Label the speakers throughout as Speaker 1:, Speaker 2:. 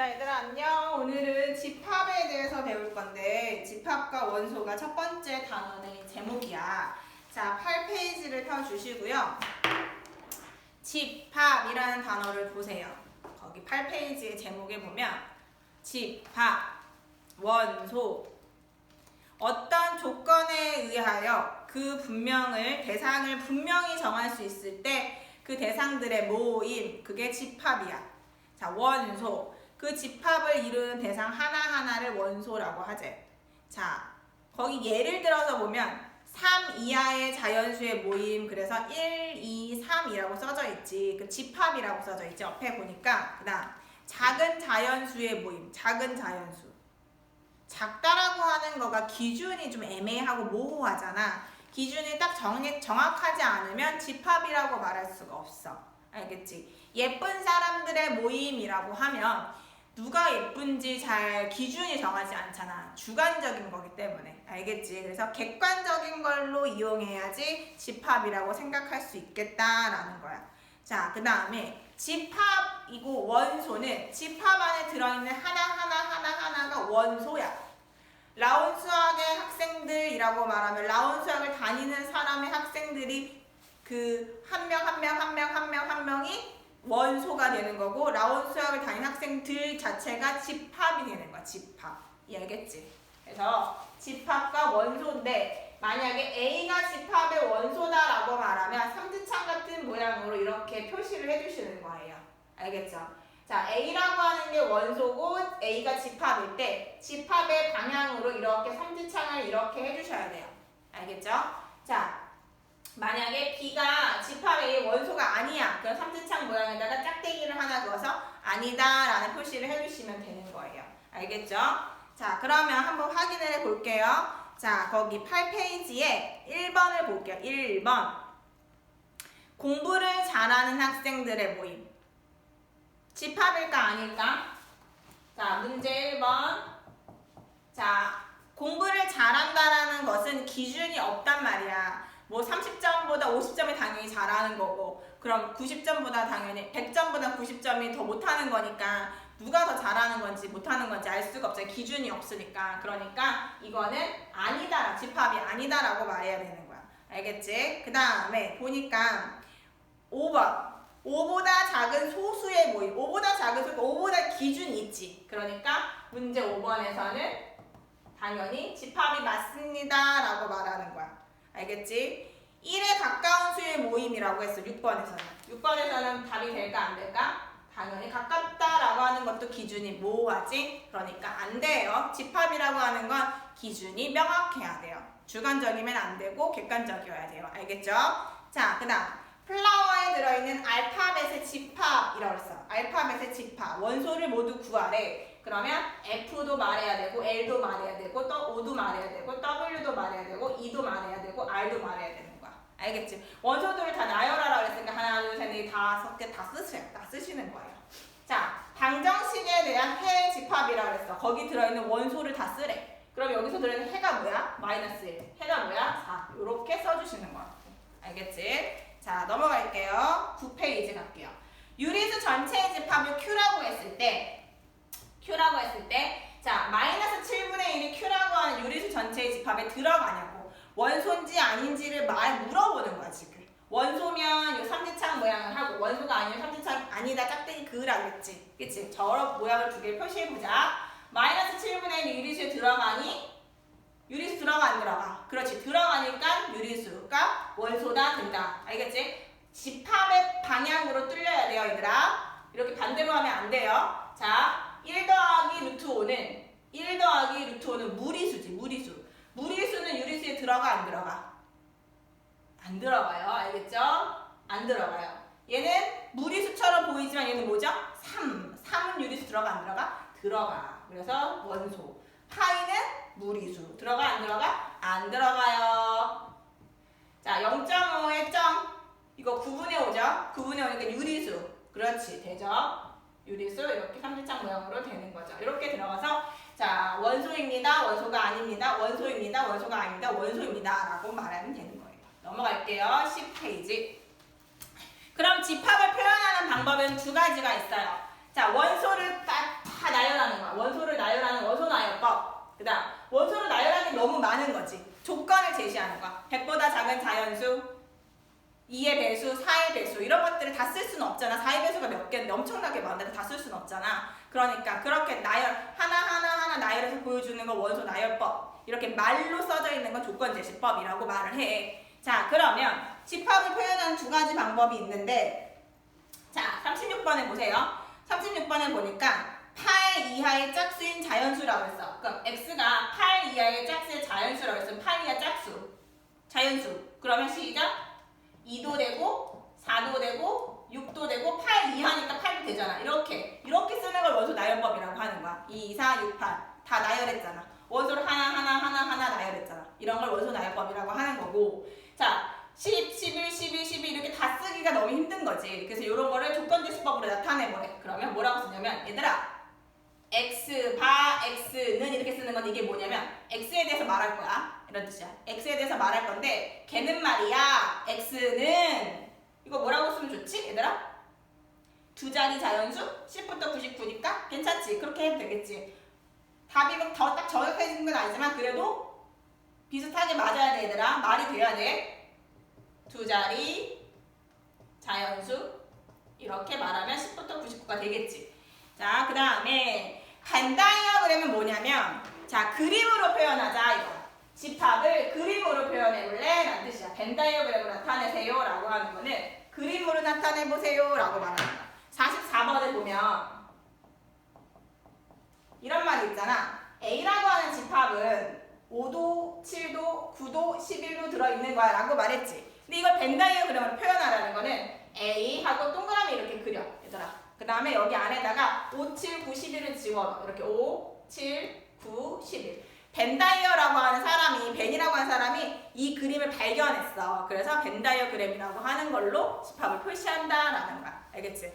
Speaker 1: 자, 얘들아 안녕. 오늘은 집합에 대해서 배울 건데 집합과 원소가 첫 번째 단원의 제목이야. 자, 8페이지를 펴 주시고요. 집합이라는 단어를 보세요. 거기 8페이지의 제목에 보면 집합, 원소 어떤 조건에 의하여 그 분명을 대상을 분명히 정할 수 있을 때 그 대상들의 모임 그게 집합이야. 자, 원소. 그 집합을 이루는 대상 하나하나를 원소라고 하재. 자, 거기 예를 들어서 보면 3 이하의 자연수의 모임 그래서 1, 2, 3이라고 써져 있지. 그 집합이라고 써져 있지. 옆에 보니까 그다음 작은 자연수의 모임. 작은 자연수. 작다라고 하는 거가 기준이 좀 애매하고 모호하잖아. 기준이 딱 정해, 정확하지 않으면 집합이라고 말할 수가 없어. 알겠지? 예쁜 사람들의 모임이라고 하면 누가 예쁜지 잘 기준이 정하지 않잖아. 주관적인 거기 때문에. 알겠지? 그래서 객관적인 걸로 이용해야지 집합이라고 생각할 수 있겠다라는 거야. 자, 그 다음에 집합이고 원소는 집합 안에 들어있는 하나하나 하나하나가 원소야. 라온 수학의 학생들이라고 말하면 라온 수학을 다니는 사람의 학생들이 그 한 명 한 명 한 명 한 명 한 명이 원소가 되는 거고 라온 수학을 다니는 학생들 자체가 집합이 되는 거야 집합 이해겠지? 그래서 집합과 원소인데 만약에 A가 집합의 원소다라고 말하면 삼지창 같은 모양으로 이렇게 표시를 해주시는 거예요 알겠죠? 자, A라고 하는 게 원소고 A가 집합일 때 집합의 방향으로 이렇게 삼지창을 이렇게 해주셔야 돼요. 알겠죠? 자, 만약에 B가 A 원소가 아니야. 그럼 삼지창 모양에다가 짝대기를 하나 그어서 아니다 라는 표시를 해주시면 되는 거예요. 알겠죠? 자, 그러면 한번 확인을 해 볼게요. 자, 거기 8페이지에 1번을 볼게요. 1번. 공부를 잘하는 학생들의 모임. 집합일까 아닐까? 자, 문제 1번. 자, 공부를 잘한다라는 것은 기준이 없단 말이야. 뭐 30점보다 50점이 당연히 잘하는 거고, 그럼 90점보다 당연히 100점보다 90점이 더 못하는 거니까 누가 더 잘하는 건지 못하는 건지 알 수가 없어요. 기준이 없으니까. 그러니까 이거는 아니다. 집합이 아니다라고 말해야 되는 거야. 알겠지? 그 다음에 보니까 5번. 5보다 작은 소수의 모임. 5보다 작은 소수, 5보다 기준이 있지. 그러니까 문제 5번에서는 당연히 집합이 맞습니다. 라고 말하는 거야. 알겠지? 1에 가까운 수의 모임이라고 했어. 6번에서는. 6번에서는 답이 될까 안 될까? 당연히 가깝다라고 하는 것도 기준이 모호하지. 그러니까 안 돼요. 집합이라고 하는 건 기준이 명확해야 돼요. 주관적이면 안 되고 객관적이어야 돼요. 알겠죠? 자, 그 다음. 플라워에 들어있는 알파벳의 집합이라고 했어. 알파벳의 집합. 원소를 모두 구하래. 그러면 F도 말해야 되고, L도 말해야 되고, 또 O도 말해야 되고, W도 말해야 되고, E도 말해야 되고, R도 말해야 되는 거야. 알겠지? 원소들을 다 나열하라 그랬으니까 하나, 둘, 셋, 넷, 다섯 개 다 쓰세요. 다 쓰시는 거예요. 자, 방정식에 대한 해 집합이라고 그랬어. 거기 들어있는 원소를 다 쓰래. 그럼 여기서 들어있는 해가 뭐야? 마이너스 1. 해가 뭐야? 4. 이렇게 써주시는 거야. 알겠지? 자, 넘어갈게요. 9페이지 갈게요. 유리수 전체의 집합을 Q라고 했을 때, Q라고 했을 때, 자, 마이너스 7분의 1이 Q라고 하는 유리수 전체의 집합에 들어가냐고, 원소인지 아닌지를 말 물어보는 거야, 지금. 원소면 이 삼지창 모양을 하고, 원소가 아니면 삼지창 아니다, 짝대기 그으라 그랬지. 그치? 저런 모양을 두 개 표시해보자. 마이너스 7분의 1이 유리수에 들어가니? 유리수 들어가 안 들어가? 그렇지 들어가니까 유리수가 원소다 된다 알겠지? 집합의 방향으로 뚫려야 돼요 얘들아 이렇게 반대로 하면 안 돼요 자1 더하기 루트 5는 1 더하기 루트 5는 무리수지 무리수 무리수는 유리수에 들어가 안 들어가? 안 들어가요 알겠죠? 안 들어가요 얘는 무리수처럼 보이지만 얘는 뭐죠? 3 3은 유리수 들어가 안 들어가? 들어가 그래서 원소 파이는 무리수. 들어가 안 들어가? 안 들어가요. 자, 0.5의 점. 이거 9분의 5죠? 9분의 5니까 유리수. 그렇지. 되죠? 유리수 이렇게 삼지창 모양으로 되는 거죠. 이렇게 들어가서 자, 원소입니다. 원소가 아닙니다. 원소입니다. 원소가 아닙니다. 원소입니다. 라고 말하면 되는 거예요. 넘어갈게요. 10페이지. 그럼 집합을 표현하는 방법은 두 가지가 있어요. 자, 원소를 다 나열하는 거야. 원소를 나열하는 원소 나열법. 그 다음, 원소를 나열하는 게 너무 많은 거지. 조건을 제시하는 거야. 100보다 작은 자연수, 2의 배수, 4의 배수 이런 것들을 다 쓸 수는 없잖아. 4의 배수가 몇 개인데 엄청나게 많은데 다 쓸 수는 없잖아. 그러니까 그렇게 나열 하나하나 하나 나열해서 보여주는 거 원소 나열법. 이렇게 말로 써져 있는 건 조건 제시법이라고 말을 해. 자, 그러면 집합을 표현하는 두 가지 방법이 있는데 자, 36번에 보세요. 36번에 보니까 8 이하의 짝수인 자연수라고 했어. 그럼 x가 8 이하의 짝수의 자연수라고 했으면 8 이하 짝수 자연수. 그러면 시작. 2도 되고 4도 되고 6도 되고 8 이하니까 8도 되잖아. 이렇게 이렇게 쓰는 걸 원소 나열법이라고 하는 거야. 2, 4, 6, 8 다 나열했잖아. 원소를 하나 하나 하나 하나 나열했잖아. 이런 걸 원소 나열법이라고 하는 거고. 자, 10, 11, 12, 12 이렇게 다 쓰기가 너무 힘든 거지. 그래서 이런 거를 조건지 수법으로 나타내보래. 그러면 뭐라고 쓰냐면 얘들아 x 바 x는 이렇게 쓰는 건 이게 뭐냐면 x에 대해서 말할 거야. 이런 뜻이야. X에 대해서 말할 건데 걔는 말이야. X는 이거 뭐라고 쓰면 좋지 얘들아? 두 자리 자연수? 10부터 99니까? 괜찮지? 그렇게 해도 되겠지. 답이 더딱 정확해진 건 아니지만 그래도 비슷하게 맞아야 돼 얘들아. 말이 돼야 돼두 자리 자연수? 이렇게 말하면 10부터 99가 되겠지. 자, 그 다음에 간다이어그램은 뭐냐면 자, 그림으로 표현하자 이거. 집합을 그림으로 표현해볼래? 라는 뜻이야. 벤 다이어그램으로 나타내세요 라고 하는 거는 그림으로 나타내보세요 라고 거야. 44번에 보면 이런 말이 있잖아. A라고 하는 집합은 5도, 7도, 9도, 11도 들어있는 거야 라고 말했지. 근데 이걸 벤 다이어그램으로 표현하라는 거는 A하고 동그라미 이렇게 그려 얘들아. 그 다음에 여기 안에다가 5, 7, 9, 11을 집어넣어. 이렇게 5, 7, 9, 11. 벤다이어라고 하는 사람이, 벤이라고 하는 사람이 이 그림을 발견했어. 그래서 벤다이어 그램이라고 하는 걸로 집합을 표시한다라는 거야. 알겠지?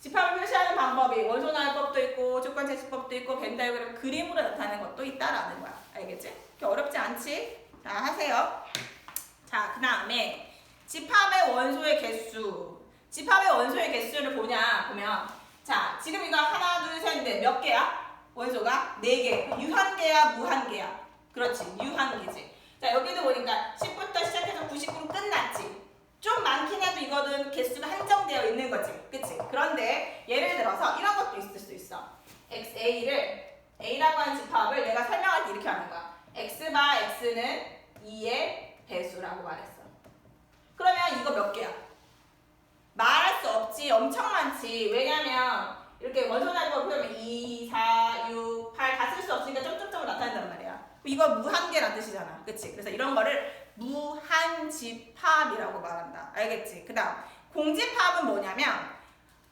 Speaker 1: 집합을 표시하는 방법이 원소나열법도 있고 조건제시법도 있고 벤다이어그램 그림으로 나타내는 것도 있다라는 거야. 알겠지? 그렇게 어렵지 않지? 자, 하세요. 자, 그 다음에 집합의 원소의 개수. 집합의 원소의 개수를 보냐 보면 자 지금 이거 하나 둘 셋 넷 몇 개야? 원소가 네 개. 유한계야 무한계야? 그렇지 유한계지. 자 여기도 보니까 10부터 시작해서 99로 끝났지. 좀 많긴 해도 이거는 개수가 한정되어 있는 거지. 그치? 그런데 예를 들어서 이런 것도 있을 수 있어. xa를 a라고 하는 집합을 내가 설명할 때 이렇게 하는 거야. x바 x는 2의 배수라고 말했어. 그러면 이거 몇 개야? 말할 수 없지. 엄청 많지. 왜냐면 이렇게 원소날법 표현하면 2, 4, 6, 8 다 쓸 수 없으니까 점점점으로 나타낸단 말이야. 이거 무한계란 뜻이잖아. 그치? 그래서 이런 거를 무한집합이라고 말한다. 알겠지? 그 다음 공집합은 뭐냐면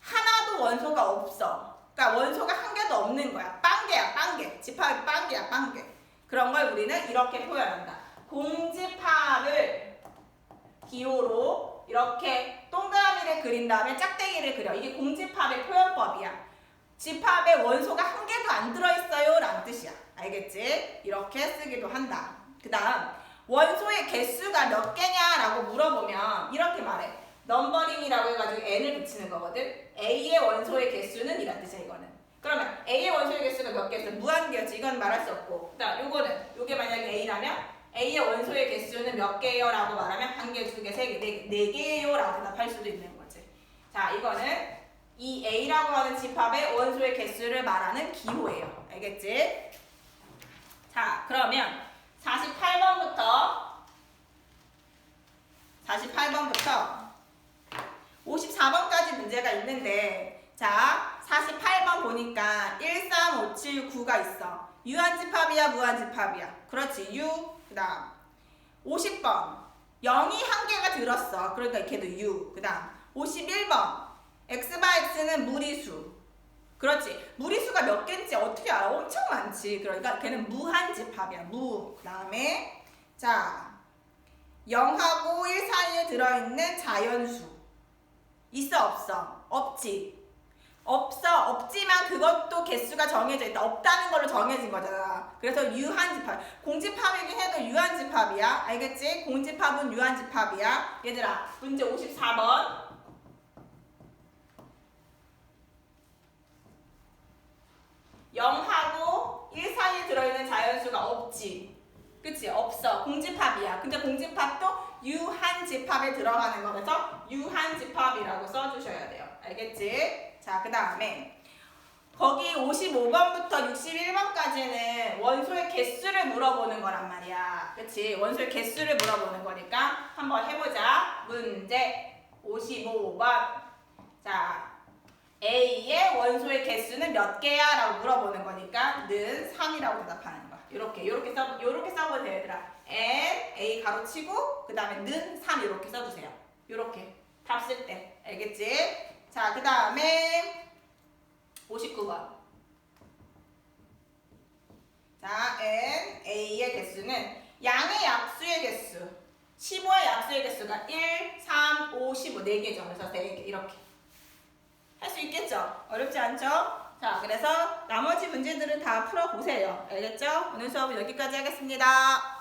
Speaker 1: 하나도 원소가 없어. 그러니까 원소가 한 개도 없는 거야. 빵개야, 빵개. 집합이 빵개야, 빵개. 그런 걸 우리는 이렇게 표현한다. 공집합을 기호로 이렇게 동그라미를 그린 다음에 짝대기를 그려. 이게 공집합의 표현법이야. 집합에 원소가 한 개도 안 들어있어요 라는 뜻이야. 알겠지? 이렇게 쓰기도 한다. 그 다음 원소의 개수가 몇 개냐 라고 물어보면 이렇게 말해. 넘버링이라고 해가지고 n을 붙이는 거거든. A의 원소의 개수는 이란 뜻이야 이거는. 그러면 A의 원소의 개수가 몇 개였어? 무한개였지. 이건 말할 수 없고. 그 다음 요거는 요게 만약에 A라면 A의 원소의 개수는 몇 개요? 라고 말하면 한 개, 두 개, 세 개, 네, 개, 네 개요? 라고 대답할 수도 있는 거지. 자, 이거는 이 A라고 하는 집합의 원소의 개수를 말하는 기호예요. 알겠지? 자, 그러면 48번부터 48번부터 54번까지 문제가 있는데 자, 48번 보니까 1, 3, 5, 7, 9가 있어. 유한집합이야, 무한집합이야. 그렇지, 유. 그 다음 50번 0이 한 개가 들었어. 그러니까 걔도 유. 그 다음 51번 x바 x는 무리수. 그렇지. 무리수가 몇 개인지 어떻게 알아? 엄청 많지. 그러니까 걔는 무한 집합이야. 무. 그 다음에 자 0하고 1 사이에 들어있는 자연수. 있어 없어? 없지. 없어 없지만 그것도 개수가 정해져 있다 없다는 걸로 정해진 거잖아 그래서 유한집합. 공집합이긴 해도 유한집합이야. 알겠지? 공집합은 유한집합이야. 얘들아 문제 54번. 영하고 1 사이에 들어있는 자연수가 없지. 그치? 없어. 공집합이야. 근데 공집합도 유한 집합에 들어가는 거라서 유한 집합이라고 써주셔야 돼요. 알겠지? 자, 그 다음에 거기 55번부터 61번까지는 원소의 개수를 물어보는 거란 말이야. 그치? 원소의 개수를 물어보는 거니까 한번 해보자. 문제 55번. 자, A의 원소의 개수는 몇 개야? 라고 물어보는 거니까 는 3이라고 대답하는 거야. 요렇게, 요렇게 써, 요렇게 써보세요, 얘들아. N, A 가로치고, 그 다음에 는 3 이렇게 써주세요. 요렇게. 답 쓸 때. 알겠지? 자, 그 다음에 59번. 자, N, A의 개수는 양의 약수의 개수. 15의 약수의 개수가 1, 3, 5, 15. 4개죠. 그래서 4개. 이렇게. 할 수 있겠죠? 어렵지 않죠? 자, 그래서 나머지 문제들은 다 풀어보세요. 알겠죠? 오늘 수업은 여기까지 하겠습니다.